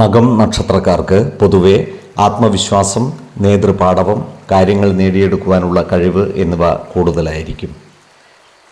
മകം നക്ഷത്രക്കാർക്ക് പൊതുവെ ആത്മവിശ്വാസം നേതൃപാടവം കാര്യങ്ങൾ നേടിയെടുക്കുവാനുള്ള കഴിവ് എന്നിവ കൂടുതലായിരിക്കും.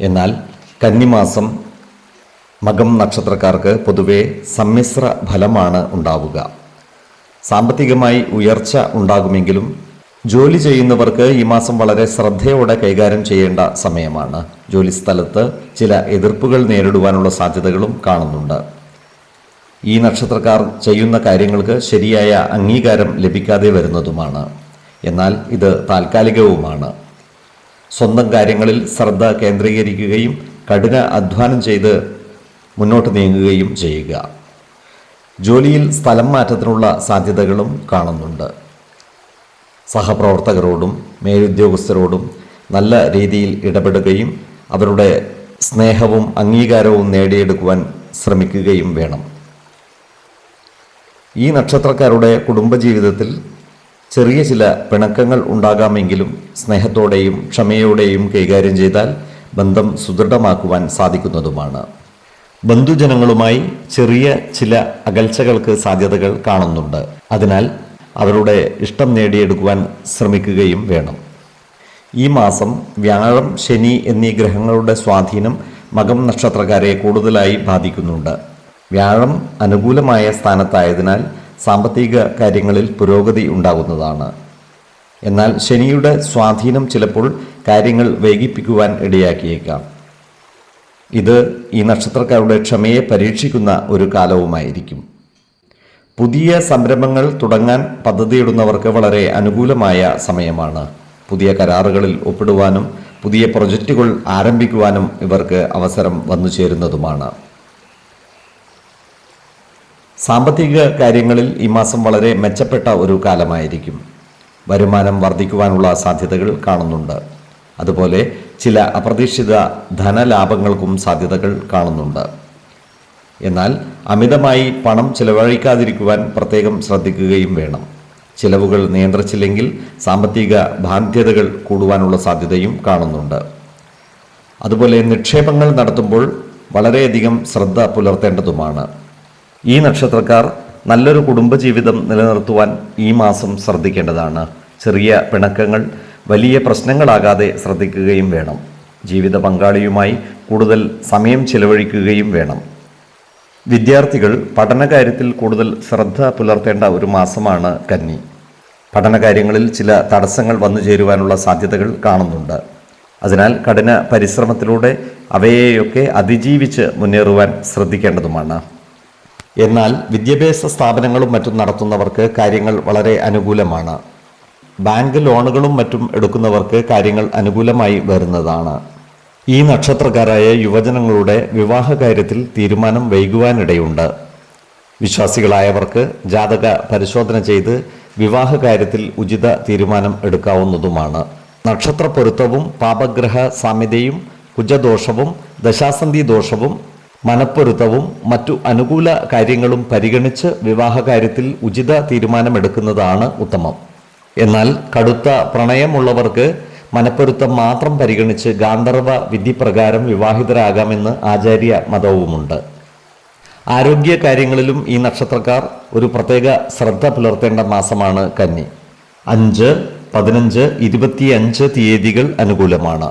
എന്നാൽ കന്നിമാസം മകം നക്ഷത്രക്കാർക്ക് പൊതുവെ സമ്മിശ്ര ഫലമാണ് ഉണ്ടാവുക. സാമ്പത്തികമായി ഉയർച്ച ഉണ്ടാകുമെങ്കിലും ജോലി ചെയ്യുന്നവർക്ക് ഈ മാസം വളരെ ശ്രദ്ധയോടെ കൈകാര്യം ചെയ്യേണ്ട സമയമാണ്. ജോലി സ്ഥലത്ത് ചില എതിർപ്പുകൾ നേരിടുവാനുള്ള സാധ്യതകളും കാണുന്നുണ്ട്. ഈ നക്ഷത്രക്കാർ ചെയ്യുന്ന കാര്യങ്ങൾക്ക് ശരിയായ അംഗീകാരം ലഭിക്കാതെ വരുന്നതുമാണ്. എന്നാൽ ഇത് താൽക്കാലികവുമാണ്. സ്വന്തം കാര്യങ്ങളിൽ ശ്രദ്ധ കേന്ദ്രീകരിക്കുകയും കഠിന അധ്വാനം ചെയ്ത് മുന്നോട്ട് നീങ്ങുകയും ചെയ്യുക. ജോലിയിൽ സ്ഥലം മാറ്റത്തിനുള്ള സാധ്യതകളും കാണുന്നുണ്ട്. സഹപ്രവർത്തകരോടും മേലുദ്യോഗസ്ഥരോടും നല്ല രീതിയിൽ ഇടപെടുകയും അവരുടെ സ്നേഹവും അംഗീകാരവും നേടിയെടുക്കുവാൻ ശ്രമിക്കുകയും വേണം. ഈ നക്ഷത്രക്കാരുടെ കുടുംബജീവിതത്തിൽ ചെറിയ ചില പിണക്കങ്ങൾ ഉണ്ടാകാമെങ്കിലും സ്നേഹത്തോടെയും ക്ഷമയോടെയും കൈകാര്യം ചെയ്താൽ ബന്ധം സുദൃഢമാക്കുവാൻ സാധിക്കുന്നതുമാണ്. ബന്ധുജനങ്ങളുമായി ചെറിയ ചില അകൽച്ചകൾക്ക് സാധ്യതകൾ കാണുന്നുണ്ട്. അതിനാൽ അവരുടെ ഇഷ്ടം നേടിയെടുക്കുവാൻ ശ്രമിക്കുകയും വേണം. ഈ മാസം വ്യാഴം ശനി എന്നീ ഗ്രഹങ്ങളുടെ സ്വാധീനം മകം നക്ഷത്രക്കാരെ കൂടുതലായി ബാധിക്കുന്നുണ്ട്. വ്യാഴം അനുകൂലമായ സ്ഥാനത്തായതിനാൽ സാമ്പത്തിക കാര്യങ്ങളിൽ പുരോഗതി ഉണ്ടാകുന്നതാണ്. എന്നാൽ ശനിയുടെ സ്വാധീനം ചിലപ്പോൾ കാര്യങ്ങൾ വൈകിപ്പിക്കുവാൻ ഇടയാക്കിയേക്കാം. ഇത് ഈ നക്ഷത്രക്കാരുടെ ക്ഷമയെ പരീക്ഷിക്കുന്ന ഒരു കാലവുമായിരിക്കും. പുതിയ സംരംഭങ്ങൾ തുടങ്ങാൻ പദ്ധതിയിടുന്നവർക്ക് വളരെ അനുകൂലമായ സമയമാണ്. പുതിയ കരാറുകളിൽ ഒപ്പിടുവാനും പുതിയ പ്രൊജക്റ്റുകൾ ആരംഭിക്കുവാനും ഇവർക്ക് അവസരം വന്നു ചേരുന്നതുമാണ് സാമ്പത്തിക കാര്യങ്ങളിൽ ഈ മാസം വളരെ മെച്ചപ്പെട്ട ഒരു കാലമായിരിക്കും. വരുമാനം വർദ്ധിക്കുവാനുള്ള സാധ്യതകൾ കാണുന്നുണ്ട്. അതുപോലെ ചില അപ്രതീക്ഷിത ധനലാഭങ്ങൾക്കും സാധ്യതകൾ കാണുന്നുണ്ട്. എന്നാൽ അമിതമായി പണം ചിലവഴിക്കാതിരിക്കുവാൻ പ്രത്യേകം ശ്രദ്ധിക്കുകയും വേണം. ചിലവുകൾ നിയന്ത്രിച്ചില്ലെങ്കിൽ സാമ്പത്തിക ബാധ്യതകൾ കൂടുവാനുള്ള സാധ്യതയും കാണുന്നുണ്ട്. അതുപോലെ നിക്ഷേപങ്ങൾ നടത്തുമ്പോൾ വളരെയധികം ശ്രദ്ധ പുലർത്തേണ്ടതുമാണ്. ഈ നക്ഷത്രക്കാർ നല്ലൊരു കുടുംബജീവിതം നിലനിർത്തുവാൻ ഈ മാസം ശ്രദ്ധിക്കേണ്ടതാണ്. ചെറിയ പിണക്കങ്ങൾ വലിയ പ്രശ്നങ്ങളാകാതെ ശ്രദ്ധിക്കുകയും വേണം. ജീവിത പങ്കാളിയുമായി കൂടുതൽ സമയം ചിലവഴിക്കുകയും വേണം. വിദ്യാർത്ഥികൾ പഠനകാര്യത്തിൽ കൂടുതൽ ശ്രദ്ധ പുലർത്തേണ്ട ഒരു മാസമാണ് കന്നി. പഠനകാര്യങ്ങളിൽ ചില തടസ്സങ്ങൾ വന്നു ചേരുവാനുള്ള സാധ്യതകൾ കാണുന്നുണ്ട്. അതിനാൽ കഠിന പരിശ്രമത്തിലൂടെ അവയെയൊക്കെ അതിജീവിച്ച് മുന്നേറുവാൻ ശ്രദ്ധിക്കേണ്ടതുമാണ്. എന്നാൽ വിദ്യാഭ്യാസ സ്ഥാപനങ്ങളും മറ്റും നടത്തുന്നവർക്ക് കാര്യങ്ങൾ വളരെ അനുകൂലമാണ്. ബാങ്ക് ലോണുകളും മറ്റും എടുക്കുന്നവർക്ക് കാര്യങ്ങൾ അനുകൂലമായി വരുന്നതാണ്. ഈ നക്ഷത്രക്കാരായ യുവജനങ്ങളുടെ വിവാഹ കാര്യത്തിൽ തീരുമാനം വൈകുവാനിടയുണ്ട്. വിശ്വാസികളായവർക്ക് ജാതക പരിശോധന ചെയ്ത് വിവാഹ കാര്യത്തിൽ ഉചിത തീരുമാനം എടുക്കാവുന്നതുമാണ്. നക്ഷത്ര പൊരുത്തവും പാപഗ്രഹ സാമ്യതയും കുജദോഷവും ദശാസന്ധി ദോഷവും മനപ്പൊരുത്തവും മറ്റു അനുകൂല കാര്യങ്ങളും പരിഗണിച്ച് വിവാഹകാര്യത്തിൽ ഉചിത തീരുമാനമെടുക്കുന്നതാണ് ഉത്തമം. എന്നാൽ കടുത്ത പ്രണയമുള്ളവർക്ക് മനപ്പൊരുത്തം മാത്രം പരിഗണിച്ച് ഗാന്ധർവ വിധി പ്രകാരം വിവാഹിതരാകാമെന്ന് ആചാര്യ മതവുമുണ്ട്. ആരോഗ്യ കാര്യങ്ങളിലും ഈ നക്ഷത്രക്കാർ ഒരു പ്രത്യേക ശ്രദ്ധ പുലർത്തേണ്ട മാസമാണ് കന്നി. അഞ്ച് പതിനഞ്ച് ഇരുപത്തിയഞ്ച് തീയതികൾ അനുകൂലമാണ്.